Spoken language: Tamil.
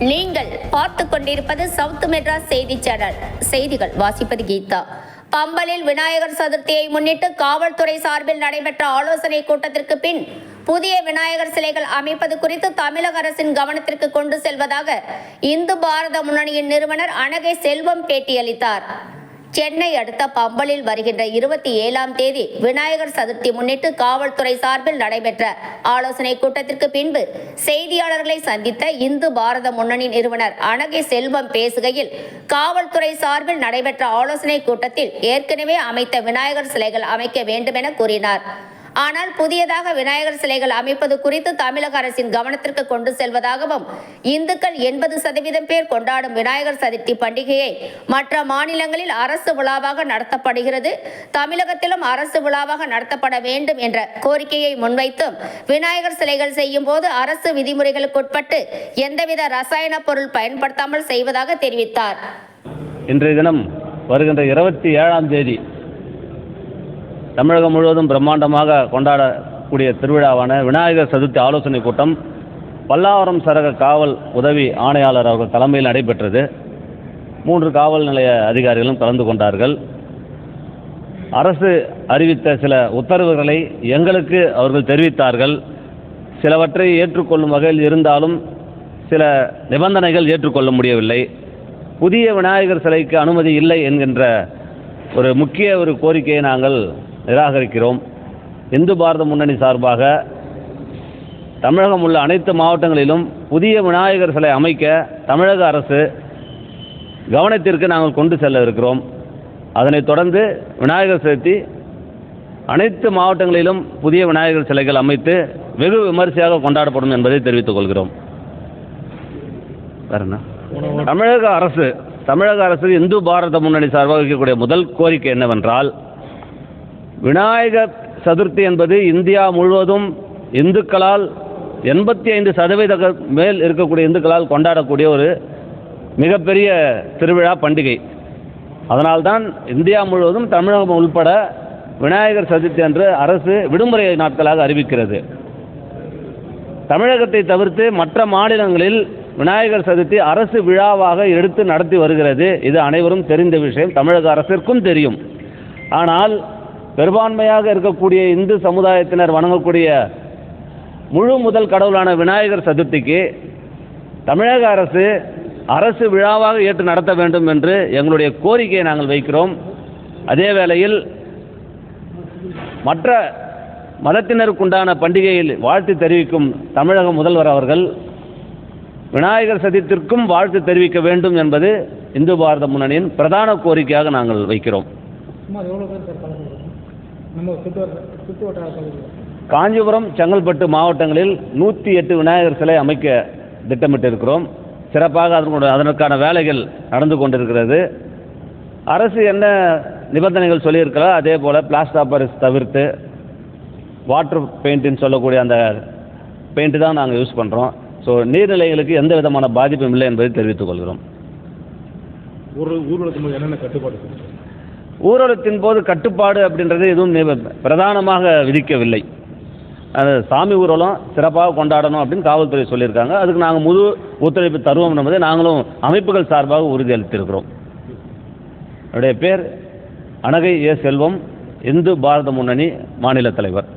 நீங்கள் பார்த்து கொண்டிருப்பது சவுத் மெட்ராஸ் செய்தி சேனல். செய்திகள் வாசிப்பது கீதா. பம்பலில் விநாயகர் சதுர்த்தியை முன்னிட்டு காவல்துறை சார்பில் நடைபெற்ற ஆலோசனை கூட்டத்திற்கு பின் புதிய விநாயகர் சிலைகள் அமைப்பது குறித்து தமிழக அரசின் கவனத்திற்கு கொண்டு செல்வதாக இந்து பாரத முன்னணியின் நிறுவனர் அனகை செல்வம் பேட்டியளித்தார். சென்னை அடுத்த பம்பலில் வருகின்ற இருபத்தி ஏழாம் தேதி விநாயகர் சதுர்த்தி முன்னிட்டு காவல்துறை சார்பில் நடைபெற்ற ஆலோசனை கூட்டத்திற்கு பின்பு செய்தியாளர்களை சந்தித்த இந்து பாரத முன்னணி நிறுவனர் அனகை செல்வம் பேசுகையில் காவல்துறை சார்பில் நடைபெற்ற ஆலோசனை கூட்டத்தில் ஏற்கனவே அமைத்த விநாயகர் சிலைகள் அமைக்க வேண்டுமென கூறினார். ஆனால் புதியதாக விநாயகர் சிலைகள் அமைப்பது குறித்து தமிழக அரசின் கவனத்திற்கு கொண்டு செல்வதாகவும் இந்துக்கள் எண்பது சதவீதம் பேர் கொண்டாடும் விநாயகர் சதுர்த்தி பண்டிகையை மற்ற மாநிலங்களில் அரசு விழாவாக நடத்தப்படுகிறது. தமிழகத்திலும் அரசு விழாவாக நடத்தப்பட வேண்டும் என்ற கோரிக்கையை முன்வைத்தும் விநாயகர் சிலைகள் செய்யும் போது அரசு விதிமுறைகளுக்குட்பட்டு எந்தவித ரசாயன பொருள் பயன்படுத்தாமல் செய்வதாக தெரிவித்தார். இன்றைய தினம் வருகின்ற இருபத்தி ஏழாம் தேதி தமிழகம் முழுவதும் பிரம்மாண்டமாக கொண்டாடக்கூடிய திருவிழாவான விநாயகர் சதுர்த்தி ஆலோசனை கூட்டம் பல்லாவரம் சரக காவல் உதவி ஆணையாளர் அவர்கள் தலைமையில் நடைபெற்றது. மூன்று காவல் நிலைய அதிகாரிகளும் கலந்து கொண்டார்கள். அரசு அறிவித்த சில உத்தரவுகளை எங்களுக்கு அவர்கள் தெரிவித்தார்கள். சிலவற்றை ஏற்றுக்கொள்ளும் வகையில் இருந்தாலும் சில நிபந்தனைகள் ஏற்றுக்கொள்ள முடியவில்லை. புதிய விநாயகர் சிலைக்கு அனுமதி இல்லை என்கின்ற ஒரு முக்கிய ஒரு கோரிக்கையை நாங்கள் நிராகரிக்கிறோம். இந்து பாரத முன்னணி சார்பாக தமிழகம் உள்ள அனைத்து மாவட்டங்களிலும் புதிய விநாயகர் சிலை அமைக்க தமிழக அரசு கவனத்திற்கு நாங்கள் கொண்டு செல்ல இருக்கிறோம். அதனைத் தொடர்ந்து விநாயகர் சதுர்த்தி அனைத்து மாவட்டங்களிலும் புதிய விநாயகர் சிலைகள் அமைத்து வெகு விமரிசையாக கொண்டாடப்படும் என்பதை தெரிவித்துக் கொள்கிறோம். தமிழக அரசு தமிழக அரசு இந்து பாரத முன்னணி சார்பாக இருக்கக்கூடிய முதல் கோரிக்கை என்னவென்றால் விநாயகர் சதுர்த்தி என்பது இந்தியா முழுவதும் இந்துக்களால் எண்பத்தி ஐந்து சதவீத மேல் இருக்கக்கூடிய இந்துக்களால் கொண்டாடக்கூடிய ஒரு மிகப்பெரிய திருவிழா பண்டிகை. அதனால்தான் இந்தியா முழுவதும் தமிழகம் உள்பட விநாயகர் சதுர்த்தி அன்று அரசு விடுமுறை நாட்களாக அறிவிக்கிறது. தமிழகத்தை தவிர்த்து மற்ற மாநிலங்களில் விநாயகர் சதுர்த்தி அரசு விழாவாக எடுத்து நடத்தி வருகிறது. இது அனைவரும் தெரிந்த விஷயம். தமிழக அரசிற்கும் தெரியும். ஆனால் பெரும்பான்மையாக இருக்கக்கூடிய இந்து சமுதாயத்தினர் வணங்கக்கூடிய முழு முதல் கடவுளான விநாயகர் சதுர்த்திக்கு தமிழக அரசு அரசு விழாவாக ஏற்று நடத்த வேண்டும் என்று எங்களுடைய கோரிக்கையை நாங்கள் வைக்கிறோம். அதே வேளையில் மற்ற மதத்தினருக்குண்டான பண்டிகையில் வாழ்த்து தெரிவிக்கும் தமிழக முதல்வர் அவர்கள் விநாயகர் சதுர்த்திற்கும் வாழ்த்து தெரிவிக்க வேண்டும் என்பது இந்து பாரத முன்னணியின் பிரதான கோரிக்கையாக நாங்கள் வைக்கிறோம். நம்ம சுற்று வட்ட சுற்று வட்டார பகுதியில். காஞ்சிபுரம் செங்கல்பட்டு மாவட்டங்களில் நூற்றி எட்டு விநாயகர் சிலை அமைக்க திட்டமிட்டிருக்கிறோம். சிறப்பாக அதனுடைய அதற்கான வேலைகள் நடந்து கொண்டிருக்கிறது. அரசு என்ன நிபந்தனைகள் சொல்லியிருக்கிறோ? அதே போல் பிளாஸ்டர் பாரிஸ் தவிர்த்து வாட்டர் பெயிண்ட்டுன்னு சொல்லக்கூடிய அந்த பெயிண்ட்டு தான் நாங்கள் யூஸ் பண்ணுறோம் ஸோ நீர்நிலைகளுக்கு எந்த விதமான பாதிப்பும் இல்லை என்பதை தெரிவித்துக் கொள்கிறோம். ஒரு ஊர்வலத்தும் போது என்னென்ன கட்டுப்பாடு ஊர்வலத்தின் போது கட்டுப்பாடு அப்படின்றது எதுவும் பிரதானமாக விதிக்கவில்லை. அது சாமி ஊர்வலம் சிறப்பாக கொண்டாடணும் அப்படின்னு காவல்துறை சொல்லியிருக்காங்க. அதுக்கு நாங்கள் முழு ஒத்துழைப்பு தருவோம் என்பதை நாங்களும் அமைப்புகள் சார்பாக உறுதியளித்திருக்கிறோம். என்னுடைய பேர் அனகை ஏ செல்வம் இந்து பாரத முன்னணி மாநில தலைவர்.